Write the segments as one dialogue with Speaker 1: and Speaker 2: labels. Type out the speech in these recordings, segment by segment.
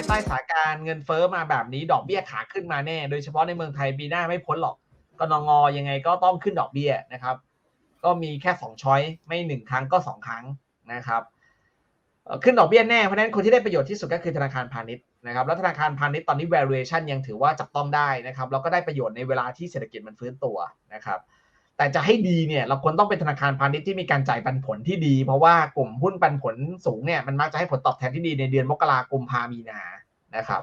Speaker 1: ายใต้สถานการณ์เงินเฟ้อมาแบบนี้ดอกเบี้ยขาขึ้นมาแน่ โดยเฉพาะในเมืองไทยปีหน้าไม่พ้นหรอกกนงยังไงก็ต้องขึ้นดอกเบี้ยนะครับ ก็มีแค่สองช้อยไม่หนึ่งครั้งก็สองครั้งนะครับขึ้นดอกเบี้ยแน่เพราะฉะนั้นคนที่ได้ประโยชน์ที่สุดก็คือธนาคารพาณิชย์นะครับแล้วธนาคารพาณิชย์ตอนนี้ valuation ยังถือว่าจับต้องได้นะครับแล้วก็ได้ประโยชน์ในเวลาที่เศรษฐกิจมันฟื้นตัวนะครับ แต่จะให้ดีเนี่ยเราควรต้องเป็นธนาคารพาณิชย์ที่มีการจ่ายปันผลที่ดี เพราะว่ากลุ่มหุ้นปันผลสูงเนี่ยมันมักจะให้ผลตอบแทนที่ดีในเดือนมกราคมพามีนานะครับ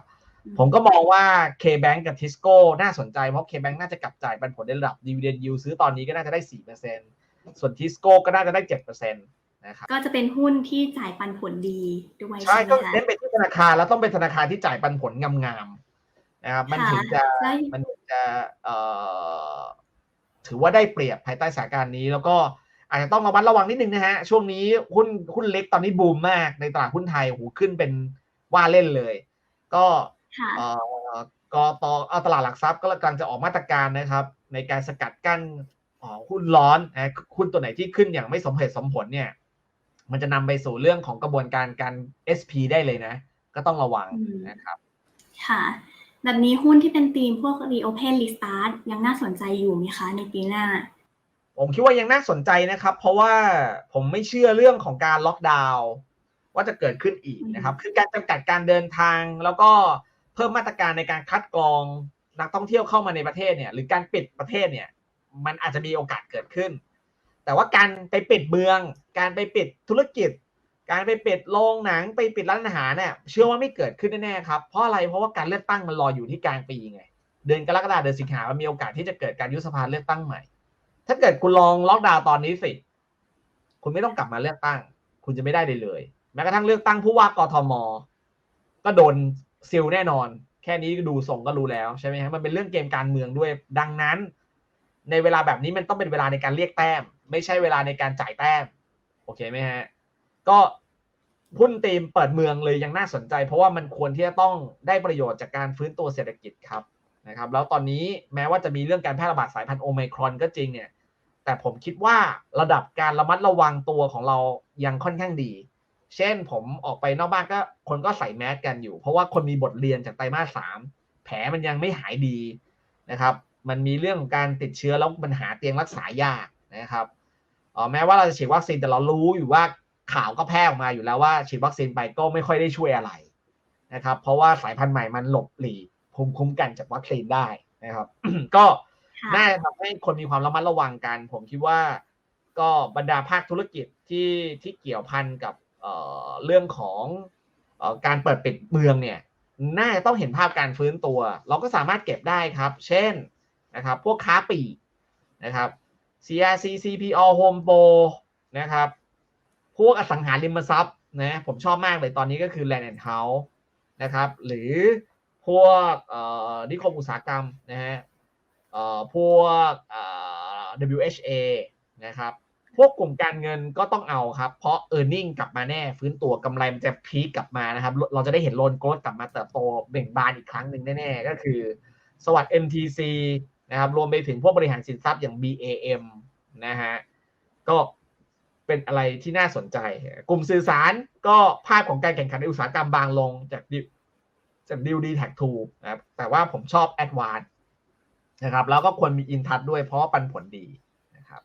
Speaker 1: ผมก็มองว่า K-Bank กับ Tisco น่าสนใจเพราะ K-Bank น่าจะกลับจ่ายปันผลในระดับ dividend yield ซื้อตอนนี้ก็น่าจะได้ 4%ส่วน Tisco ก็น่าจะได้ 7%นะครับ
Speaker 2: ก็จะเป็นหุ้นที่จ่ายปันผลดีด้วย
Speaker 1: ใช่
Speaker 2: ใช่ไหม
Speaker 1: ก็
Speaker 2: คะ
Speaker 1: เน้นไปที่ธนาคารแล้วต้องเป็นธนาคารที่จ่ายปันผลงามๆนะครับมันถึงจะ
Speaker 2: แล้ว
Speaker 1: มันถึงจะเอ่อ ถือว่าได้เปรียบภายใต้สถานการณ์นี้ แล้วก็อาจจะต้องระมัดระวังนิดนึงนะฮะ ช่วงนี้หุ้นหุ้นเล็กตอนนี้บูมมากในตลาดหุ้นไทยโอ้โหขึ้นเป็นว่าเล่นเลย ก็
Speaker 2: ค่ะ
Speaker 1: เอ่อกตเอาตลาดหลักทรัพย์ก็กำลังจะออกมาตรการนะครับ ในการสกัดกั้นเอ่อหุ้นร้อนนะหุ้นตัวไหนที่ขึ้นอย่างไม่สมเหตุสมผลเนี่ย มันจะนำไปสู่เรื่องของกระบวนการการ SP ได้เลยนะ ก็ต้องระวัง
Speaker 2: อืม
Speaker 1: นะครับ
Speaker 2: ค่ะ แบบนี้หุ้นที่เป็นธีมพวก reopen restart ยังน่าสนใจอยู่ไหมคะในปีหน้า
Speaker 1: ผมคิดว่ายังน่าสนใจนะครับ เพราะว่าผมไม่เชื่อเรื่องของการล็อกดาวน์ว่าจะเกิดขึ้นอีกนะครับ คือการจำกัดการเดินทาง แล้วก็เพิ่มมาตรการในการคัดกรองนักท่องเที่ยวเข้ามาในประเทศเนี่ย หรือการปิดประเทศเนี่ย มันอาจจะมีโอกาสเกิดขึ้น แต่ว่าการไปปิดเมือง การไปปิดธุรกิจ การไปปิดโรงหนังไปปิดร้านอาหารเนี่ยเชื่อว่าไม่เกิดขึ้นแน่ๆครับเพราะอะไรเพราะว่าการเลือกตั้งมันรออยู่ที่กลางปีไงเดือนกรกฎาคมเดือนสิงหามันมีโอกาสที่จะเกิดการยุบสภาเลือกตั้งใหม่ ถ้าเกิดคุณลองล็อกดาวน์ตอนนี้สิ คุณไม่ต้องกลับมาเลือกตั้ง คุณจะไม่ได้เลยเลย แม้กระทั่งเลือกตั้งผู้ว่ากทม ก็โดนซิลแน่นอน แค่นี้ดูส่งก็รู้แล้วใช่ไหมฮะมันเป็นเรื่องเกมการเมืองด้วย ดังนั้น ในเวลาแบบนี้มันต้องเป็นเวลาในการเรียกแต้ม ไม่ใช่เวลาในการจ่ายแต้ม โอเคไหมฮะ ก็ หุ้นตีมเปิดเมืองเลยยังน่าสนใจ เพราะว่ามันควรที่จะต้องได้ประโยชน์จากการฟื้นตัวเศรษฐกิจครับนะครับแล้วตอนนี้แม้ว่าจะมีเรื่องการแพร่ระบาดสายพันธุ์โอไมครอนก็จริงเนี่ยแต่ผมคิดว่าระดับการระมัดระวังตัวของเรายังค่อนข้างดี เช่นผมออกไปนอกบ้านก็คนก็ใส่แมสกันอยู่ เพราะว่าคนมีบทเรียนจากไตรมาสสามแผลมันยังไม่หายดีนะครับ มันมีเรื่องของการติดเชื้อแล้วมันหาเตียงรักษายากนะครับออแม้ว่าเราจะฉีดวัคซีนแต่เรารู้อยู่ว่า ข่าวก็แพร่ออกมาอยู่แล้วว่าฉีดวัคซีนไปก็ไม่ค่อยได้ช่วยอะไรนะครับ เพราะว่าสายพันธุ์ใหม่มันหลบหลีกภูมิคุ้มกันจากวัคซีนได้นะครับ ก็
Speaker 2: ค่ะ
Speaker 1: น่าจะทำให้คนมีความระมัดระวังกัน ผมคิดว่า ก็บรรดาภาคธุรกิจที่ที่เกี่ยวพันกับเอ่อเรื่องของเอ่อการเปิดปิดเมืองเนี่ย น่าจะต้องเห็นภาพการฟื้นตัว เราก็สามารถเก็บได้ครับ เช่นนะครับ พวกค้าปลีกนะครับ CRC CPO Home Pro นะครับ พวกอสังหาริมทรัพย์นะผมชอบมากเลยตอนนี้ก็คือ Land and House นะครับ หรือพวกนิคมอุตสาหกรรมนะฮะอ่อพวกเอ่อ WHA นะครับ พวกกลุ่มการเงินก็ต้องเอาครับ เพราะ e a r n i n g กลับมาแน่ฟื้นตัวกำไรมันจะพีคกลับมานะครับ เราจะได้เห็นโลนโกรดกลับมาเติบโตเบ่งบานอีกครั้งหนึ่งแน่ๆ ก็คือ สวัสด์ MTC นะครับ รวมไปถึงพวกบริหารสินทรัพย์อย่าง BAM นะฮะ ก็ เป็นอะไรที่น่าสนใจ กลุ่มสื่อสารก็ภาพของการแข่งขันในอุตสาหกรรมบางลงจากดิจากดิวดีแท็กทูนะครับแต่ว่าผมชอบแอดวานนะครับแล้วก็ควรมีอินทัชด้วยเพราะปันผลดีนะครับ